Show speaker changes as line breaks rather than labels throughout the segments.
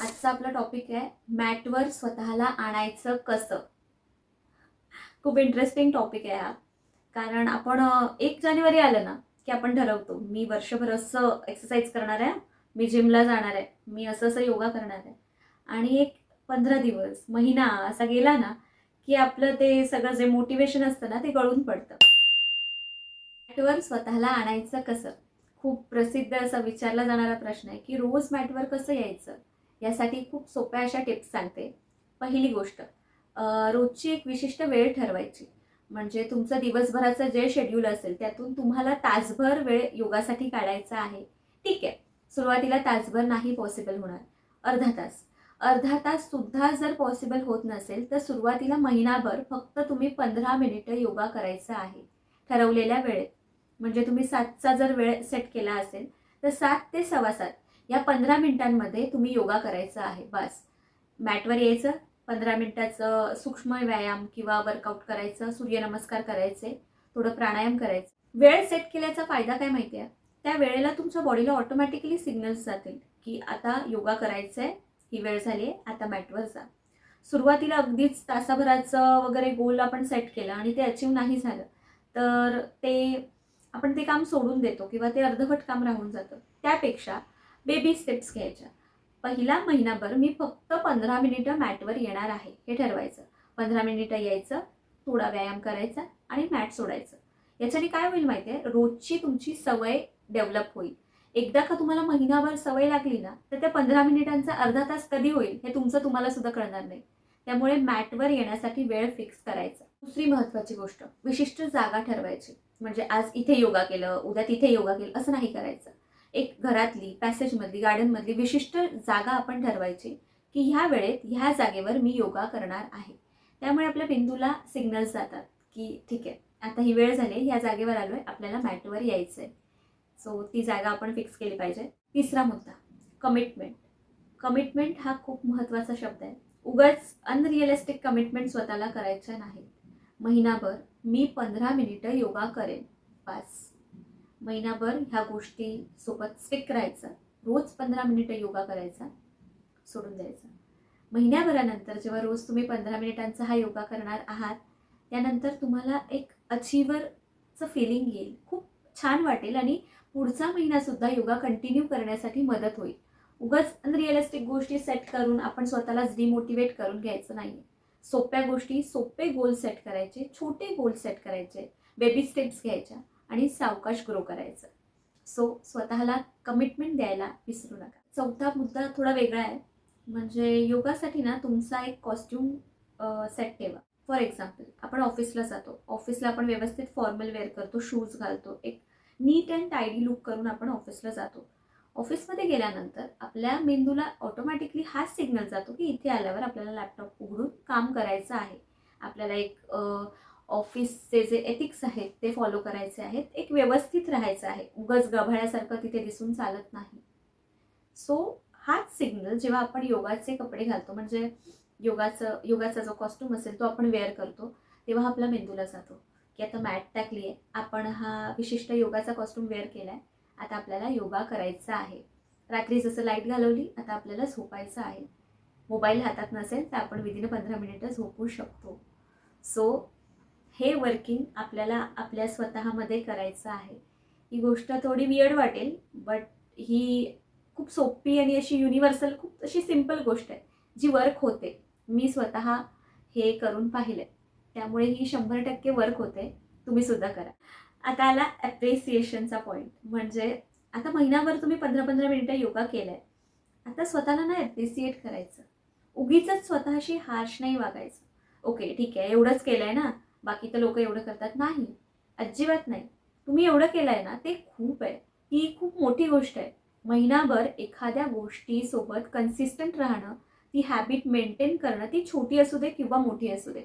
आजचा आपला टॉपिक आहे मॅटवर स्वतःला आणायचं कसं? खूप इंटरेस्टिंग टॉपिक आहे हा. कारण आपण एक जानेवारी आलं ना की आपण ठरवतो मी वर्षभर असं एक्सरसाइज करणार आहे मी जिमला जाणार आहे मी असं असं योगा करणार आहे. आणि एक पंधरा दिवस महिना असा गेला ना की आपलं ते सगळं जे मोटिवेशन असतं ना ते गळून पडतं. मॅटवर स्वतःला आणायचं कसं? खूप प्रसिद्ध असा विचारला जाणारा प्रश्न आहे की रोज मॅटवर कसं यायचं? यासाठी खूप सोप्या अशा टिप्स सांगते. पहिली गोष्ट रोजची एक विशिष्ट वेळ ठरवायची. म्हणजे तुमचं दिवसभराचं जे शेड्यूल असेल त्यातून तुम्हाला तासभर वेळ योगासाठी काढायचा आहे. ठीक आहे सुरुवातीला तासभर नाही पॉसिबल होणार. अर्धा तास. अर्धा तास सुद्धा जर पॉसिबल होत नसेल तर सुरुवातीला महिनाभर फक्त तुम्ही पंधरा मिनिटं योगा करायचं आहे. ठरवलेल्या वेळेत. म्हणजे तुम्ही सातचा जर वेळ सेट केला असेल तर सात ते सव्वा सात या पंधरा मिनिटांमध्ये तुम्ही योगा करायचा आहे बस. मॅटवर यायचं पंधरा मिनिटाचं सूक्ष्म व्यायाम किंवा वर्कआउट करायचं सूर्यनमस्कार करायचे थोडं प्राणायाम करायचं. वेळ सेट केल्याचा फायदा काय माहिती आहे त्या वेळेला तुमच्या बॉडीला ऑटोमॅटिकली सिग्नल्स जातील की आता योगा करायचं आहे ही वेळ झाली आहे आता मॅटवर जा. सुरुवातीला अगदीच तासाभराचं वगैरे गोल आपण सेट केलं आणि ते अचीव नाही झालं तर ते आपण ते काम सोडून देतो किंवा ते अर्धवट काम राहून जातं. त्यापेक्षा बेबी स्टेप्स घ्यायच्या. पहिला महिनाभर मी फक्त पंधरा मिनिटं मॅटवर येणार आहे हे ठरवायचं. पंधरा मिनिटं यायचं थोडा व्यायाम करायचा आणि मॅट सोडायचं. याच्याने काय होईल माहिती आहे? रोजची तुमची सवय डेव्हलप होईल. एकदा का तुम्हाला महिनाभर सवय लागली ना तर त्या पंधरा मिनिटांचा अर्धा तास कधी होईल हे तुमचं तुम्हाला सुद्धा कळणार नाही. त्यामुळे मॅटवर येण्यासाठी वेळ फिक्स करायचा. दुसरी महत्त्वाची गोष्ट विशिष्ट जागा ठरवायची. म्हणजे आज इथे योगा केलं उद्या तिथे योगा केलं असं नाही करायचं. एक घरातली पॅसेजमधली गार्डनमधली विशिष्ट जागा आपण ठरवायची की ह्या वेळेत ह्या जागेवर मी योगा करणार आहे. त्यामुळे आपल्या बिंदूला सिग्नल्स जातात की ठीक आहे आता ही वेळ झाली ह्या जागेवर आलो आहे आपल्याला मॅटवर यायचं आहे सो ती जागा आपण फिक्स केली पाहिजे. तिसरा मुद्दा कमिटमेंट कमिटमेंट हा खूप महत्त्वाचा शब्द आहे. उगाच अनरिअलिस्टिक कमिटमेंट स्वतःला करायच्या नाहीत. महिनाभर मी पंधरा मिनिटं योगा करेन. बस. महिनाभर ह्या गोष्टी सोबत स्टिक करायचा. रोज पंधरा मिनिटं योगा करायचा सोडून द्यायचा. महिन्याभरानंतर जेव्हा रोज तुम्ही पंधरा मिनिटांचा हा योगा करणार आहात त्यानंतर तुम्हाला एक अचिव्हरचं फिलिंग येईल. खूप छान वाटेल आणि पुढचा महिनासुद्धा योगा कंटिन्यू करण्यासाठी मदत होईल. उगाच अनरिअलिस्टिक गोष्टी सेट करून आपण स्वतःलाच डिमोटिवेट करून घ्यायचं नाही सोप्या गोष्टी सोपे गोल सेट करायचे छोटे गोल सेट करायचे. बेबी स्टेप्स घ्यायच्या. आणि सावकाश ग्रो करायचं. सो स्वतःला कमिटमेंट द्यायला विसरू नका. चौथा मुद्दा थोडा वेगळा आहे. म्हणजे योगासाठी ना तुमचा एक कॉस्ट्यूम सेट ठेवा. फॉर एक्झाम्पल आपण ऑफिसला जातो. ऑफिसला आपण व्यवस्थित फॉर्मल वेअर करतो शूज घालतो. एक नीट अँड टायडी लुक करून आपण ऑफिसला जातो. ऑफिसमध्ये गेल्यानंतर आपल्या मेंदूला ऑटोमॅटिकली हाच सिग्नल जातो की इथे आल्यावर आपल्याला लॅपटॉप उघडून काम करायचं आहे. आपल्याला एक ऑफिसचे जे एथिक्स आहेत ते फॉलो करायचे आहेत. एक व्यवस्थित राहायचं आहे. उगच गभाळ्यासारखं तिथे दिसून चालत नाही. सो हाच सिग्नल जेव्हा आपण योगाचे कपडे घालतो म्हणजे योगाचं योगाचा जो कॉस्ट्यूम असेल तो आपण वेअर करतो तेव्हा आपला मेंदूला जातो. की आता मॅट टाकली आहे आपण हा विशिष्ट योगाचा कॉस्ट्यूम वेअर केला आहे आता आपल्याला योगा करायचा आहे. रात्री जसं लाइट घालवली आता आपल्याला झोपायचं आहे. मोबाईल हातात नसेल तर आपण विदिन पंधरा मिनिटं झोपू शकतो. सो हे वर्किंग आपल्याला आपल्या स्वतःमध्ये करायचं आहे. ही गोष्ट थोडी वियड वाटेल बट ही खूप सोपी आणि अशी युनिव्हर्सल खूप अशी सिंपल गोष्ट आहे जी वर्क होते. मी स्वतः हे करून पाहिलं त्यामुळे ही शंभर टक्के वर्क होते. तुम्ही सुद्धा करा. आता आला ॲप्रिसिएशनचा पॉईंट म्हणजे आता महिनाभर तुम्ही पंधरा पंधरा मिनिटं योगा केलं आहे आता स्वतःला ना ॲप्रिसिएट करायचं. उगीच स्वतःशी हार्श नाही वागायचं. ओके ठीक आहे एवढंच केलं आहे ना. बाकी तर लोक एवढं करतात. नाही अजिबात नाही. तुम्ही एवढं केलं आहे ना ते खूप आहे. ही खूप मोठी गोष्ट आहे. महिनाभर एखाद्या गोष्टीसोबत कन्सिस्टंट राहणं ती हॅबिट मेंटेन करणं ती छोटी असू दे किंवा मोठी असू दे.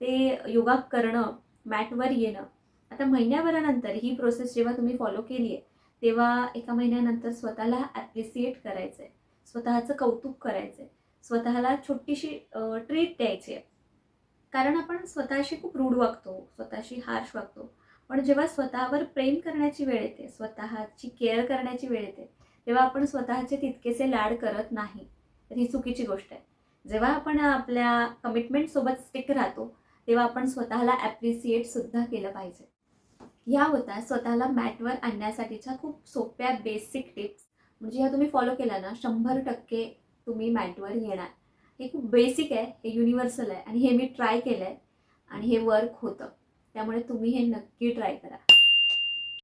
ते योगा करणं मॅटवर येणं. आता महिन्याभरानंतर ही प्रोसेस जेव्हा तुम्ही फॉलो केली आहे तेव्हा एका महिन्यानंतर स्वतःला ॲप्रिसिएट करायचं आहे स्वतःचं कौतुक करायचं आहे स्वतःला छोटीशी ट्रीट द्यायची आहे कारण आपण स्वतःशी खूप रूढ वागतो स्वतःशी हार्श वागतो. पण जेव्हा स्वतःवर प्रेम करण्याची वेळ येते स्वतःची केअर करण्याची वेळ येते तेव्हा आपण स्वतःचे तितकेसे लाड करत नाही. तर ही चुकीची गोष्ट आहे. जेव्हा आपण आपल्या कमिटमेंटसोबत स्टिक राहतो तेव्हा आपण स्वतःला ॲप्रिसिएट सुद्धा केलं पाहिजे. ह्या होत्या स्वतःला मॅटवर आणण्यासाठीच्या खूप सोप्या बेसिक टिप्स म्हणजे ह्या तुम्ही फॉलो केल्या ना शंभर टक्के तुम्ही मॅटवर येणार. हे खूप बेसिक आहे हे युनिव्हर्सल आहे. आणि हे मी ट्राय केलं आहे आणि हे वर्क होतं. त्यामुळे तुम्ही हे नक्की ट्राय करा.